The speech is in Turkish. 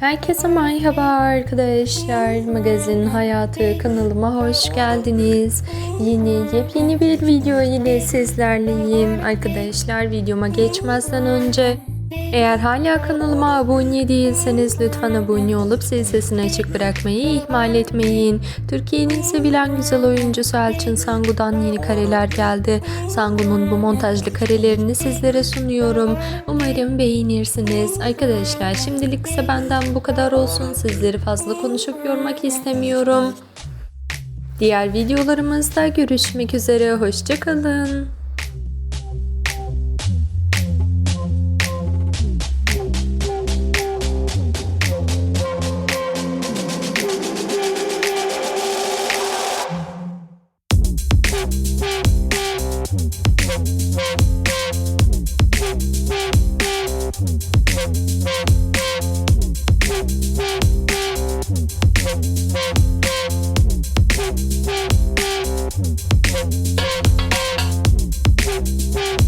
Herkese merhaba arkadaşlar. Magazin Hayatı kanalıma hoş geldiniz. Yeni yepyeni bir video ile sizlerleyim. Arkadaşlar videoma geçmezden önce eğer hala kanalıma abone değilseniz lütfen abone olup zil sesini açık bırakmayı ihmal etmeyin. Türkiye'nin sevilen güzel oyuncusu Elçin Sangu'dan yeni kareler geldi. Sangu'nun bu montajlı karelerini sizlere sunuyorum. Umarım beğenirsiniz. Arkadaşlar şimdilik ise benden bu kadar olsun. Sizleri fazla konuşup yormak istemiyorum. Diğer videolarımızda görüşmek üzere. Hoşçakalın. Thank